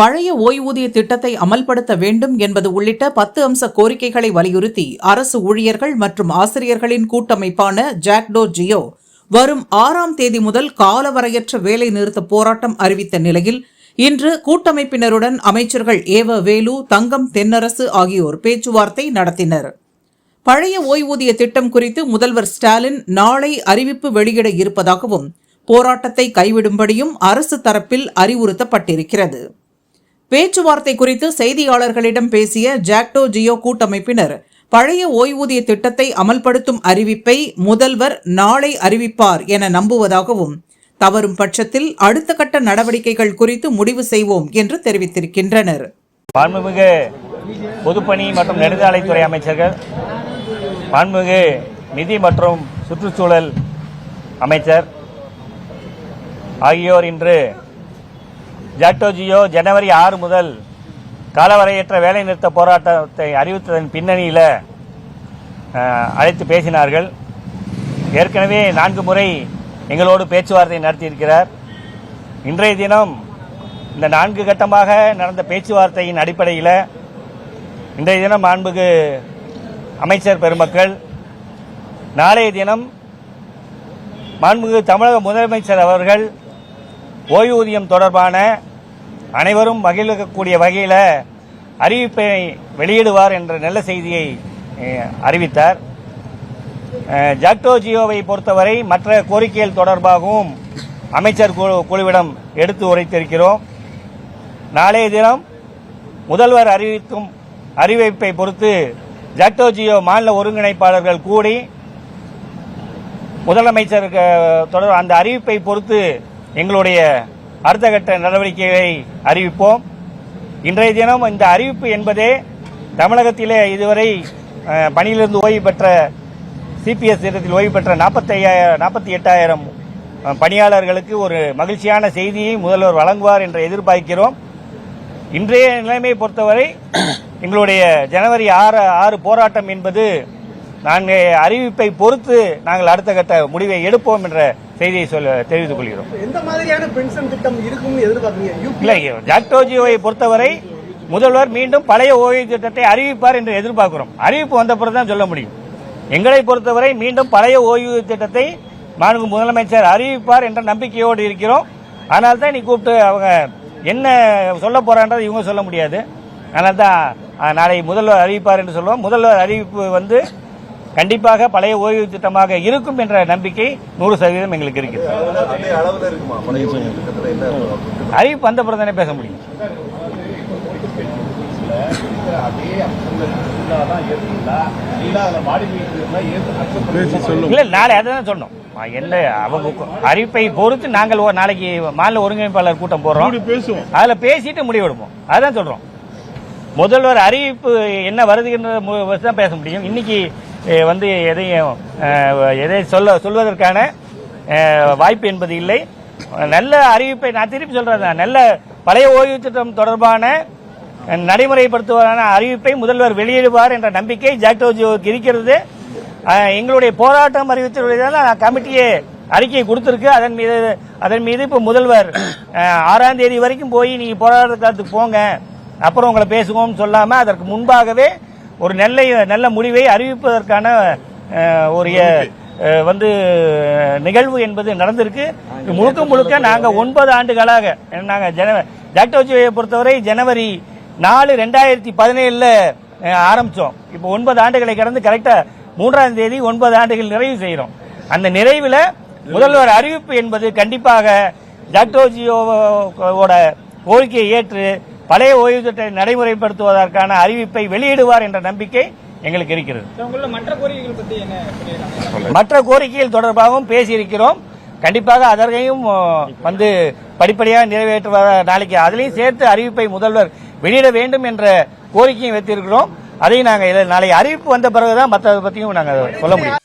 பழைய ஓய்வூதிய திட்டத்தை அமல்படுத்த வேண்டும் என்பது உள்ளிட்ட பத்து அம்ச கோரிக்கைகளை வலியுறுத்தி அரசு ஊழியர்கள் மற்றும் ஆசிரியர்களின் கூட்டமைப்பான ஜாக்டோ ஜியோ வரும் ஆறாம் தேதி முதல் காலவரையற்ற வேலை நிறுத்த போராட்டம் அறிவித்த நிலையில் இன்று கூட்டமைப்பினருடன் அமைச்சர்கள் ஏவ வேலு தங்கம் தென்னரசு ஆகியோர் பேச்சுவார்த்தை நடத்தினர். பழைய ஓய்வூதிய திட்டம் குறித்து முதல்வர் ஸ்டாலின் நாளை அறிவிப்பு வெளியிட இருப்பதாகவும் போராட்டத்தை கைவிடும்படியும் அரசு தரப்பில் அறிவுறுத்தப்பட்டிருக்கிறது. பேச்சுவார்த்தை குறித்து செய்தியாளர்களிடம் பேசிய ஜாக்டோ ஜியோ கூட்டமைப்பினர் பழைய ஓய்வூதிய திட்டத்தை அமல்படுத்தும் அறிவிப்பை முதல்வர் நாளை அறிவிப்பார் என நம்புவதாகவும் தவறும் பட்சத்தில் அடுத்த கட்ட நடவடிக்கைகள் குறித்து முடிவு செய்வோம் என்று தெரிவித்திருக்கின்றனர். மாண்புமிகு பொதுப்பணி மற்றும் நெடுஞ்சாலைத்துறை அமைச்சர்கள் மாண்புமிகு நிதி மற்றும் சுற்றுச்சூழல் அமைச்சர் ஆகியோர் இன்று ஜாக்டோஜியோ ஜனவரி ஆறு முதல் காலவரையற்ற வேலைநிறுத்த போராட்டத்தை அறிவித்ததன் பின்னணியில் அழைத்து பேசினார்கள். ஏற்கனவே நான்கு முறை எங்களோடு பேச்சுவார்த்தை நடத்தியிருக்கிறார். இன்றைய தினம் இந்த நான்கு கட்டமாக நடந்த பேச்சுவார்த்தையின் அடிப்படையில் இன்றைய தினம் மாண்புக்கு அமைச்சர் பெருமக்கள் நாளைய தினம் மாண்புமிகு தமிழக முதலமைச்சர் அவர்கள் ஓய்வூதியம் தொடர்பான அனைவரும் மகிழக்கூடிய வகையில் அறிவிப்பை வெளியிடுவார் என்ற நல்ல செய்தியை அறிவித்தார். ஜாக்டோ ஜியோவை பொறுத்தவரை மற்ற கோரிக்கைகள் தொடர்பாகவும் அமைச்சர் குழு- குழுவிடம் எடுத்து உரைத்திருக்கிறோம். நாளைய தினம் முதல்வர் அறிவிக்கும் அறிவிப்பை பொறுத்து ஜாக்டோ ஜியோ மாநில ஒருங்கிணைப்பாளர்கள் கூடி முதலமைச்சருக்கு தொடர் அந்த அறிவிப்பை பொறுத்து எங்களுடைய அடுத்த கட்ட நடவடிக்கைகளை அறிவிப்போம். இன்றைய தினம் இந்த அறிவிப்பு என்பதே தமிழகத்திலே இதுவரை பணியிலிருந்து ஓய்வு பெற்ற சிபிஎஸ் திட்டத்தில் ஓய்வு பெற்ற நாற்பத்தையாயிரம் நாற்பத்தி எட்டாயிரம் பணியாளர்களுக்கு ஒரு மகிழ்ச்சியான செய்தியை முதல்வர் வழங்குவார் என்று எதிர்பார்க்கிறோம். இன்றைய நிலைமையை பொறுத்தவரை எங்களுடைய ஜனவரி ஆறு ஆறு போராட்டம் என்பது நாங்கள் அறிவிப்பை பொறுத்து நாங்கள் அடுத்த கட்ட முடிவை எடுப்போம் என்ற செய்தியை சொல்ல தெரிவித்துக் கொள்கிறோம். எந்த மாதிரியான பென்ஷன் திட்டம் இருக்கும்னு எதிர்பார்க்கறீங்க? ஜாக்டோஜியோவை பொறுத்தவரை முதல்வர் மீண்டும் பழைய ஓய்வு திட்டத்தை அறிவிப்பார் என்று எதிர்பார்க்கிறோம். அறிவிப்பு வந்த பிறகு தான் சொல்ல முடியும். எங்களை பொறுத்தவரை மீண்டும் பழைய ஓய்வு திட்டத்தை மாண்பு முதலமைச்சர் அறிவிப்பார் என்ற நம்பிக்கையோடு இருக்கிறோம். அதனால தான் நீ கூப்பிட்டு அவங்க என்ன சொல்ல போறான்றதை இவங்க சொல்ல முடியாது. அதனால தான் நாளை முதல்வர் அறிவிப்பார் என்று சொல்லுவோம். முதல்வர் அறிவிப்பு வந்து கண்டிப்பாக பழைய ஓய்வு திட்டமாக இருக்கும் என்ற நம்பிக்கை நூறு சதவீதம் எங்களுக்கு இருக்குது. அறிவிப்பு வந்த பிறகு தானே பேச முடியும். இல்ல நாளை அதான் சொன்னோம். என்ன அவங்க அறிவிப்பை பொறுத்து நாங்கள் நாளைக்கு மாநில ஒருங்கிணைப்பாளர் கூட்டம் போடுறோம் பேசுவோம். அதுல பேசிட்டு முடிவெடுப்போம். அதான் சொல்றோம். முதல்வர் அறிவிப்பு என்ன வருதுன்ற மு- வச்சு தான் பேச முடியும். இன்னைக்கு வந்து எதையும் எதை சொல்ல சொல்வதற்கான வாய்ப்பு என்பது இல்லை. நல்ல அறிவிப்பை நான் திருப்பி சொல்றேன் நல்ல பழைய ஓய்வு திட்டம் தொடர்பான நடைமுறைப்படுத்துவதான அறிவிப்பை முதல்வர் வெளியிடுவார் என்ற நம்பிக்கை ஜாக்டோஜியோவுக்கு இருக்கிறது. எங்களுடைய போராட்டம் அறிவித்ததால கமிட்டியே அறிக்கை கொடுத்திருக்கு. அதன் மீது அதன் மீது இப்போ முதல்வர் ஆறாம் தேதி வரைக்கும் போய் நீங்க போராட்டத்துக்கு போங்க. அப்புறம் உங்களை பேசுவோம்னு சொல்லாம அதற்கு முன்பாகவே ஒரு நல்ல நல்ல முடிவை அறிவிப்பதற்கான ஒரு வந்து நிகழ்வு என்பது நடந்திருக்கு. முழுக்க முழுக்க நாங்கள் ஒன்பது ஆண்டுகளாக நாங்கள் ஜன ஜாக்டோஜியை பொறுத்தவரை ஜனவரி நாலு ரெண்டாயிரத்தி பதினேழில் ஆரம்பித்தோம் இப்போ ஒன்பது ஆண்டுகளை கடந்து கரெக்டாக மூன்றாம் தேதி ஒன்பது ஆண்டுகள் நிறைவு செய்கிறோம் அந்த நிறைவில் முதல்வர் அறிவிப்பு என்பது கண்டிப்பாக ஜாக்டோஜியோவோட கோரிக்கையை ஏற்று பழைய ஓய்வு திட்டத்தை நடைமுறைப்படுத்துவதற்கான அறிவிப்பை வெளியிடுவார் என்ற நம்பிக்கை எங்களுக்கு இருக்கிறது. மற்ற கோரிக்கைகள் தொடர்பாகவும் பேசியிருக்கிறோம். கண்டிப்பாக அதற்கையும் வந்து படிப்படியாக நிறைவேற்றுவத நாளைக்கு அதிலையும் சேர்த்து அறிவிப்பை முதல்வர் வெளியிட வேண்டும் என்ற கோரிக்கையும் வைத்திருக்கிறோம். அதை நாங்கள் நாளை அறிவிப்பு வந்த பிறகுதான் மற்றதை பற்றியும் நாங்கள் சொல்ல முடியும்.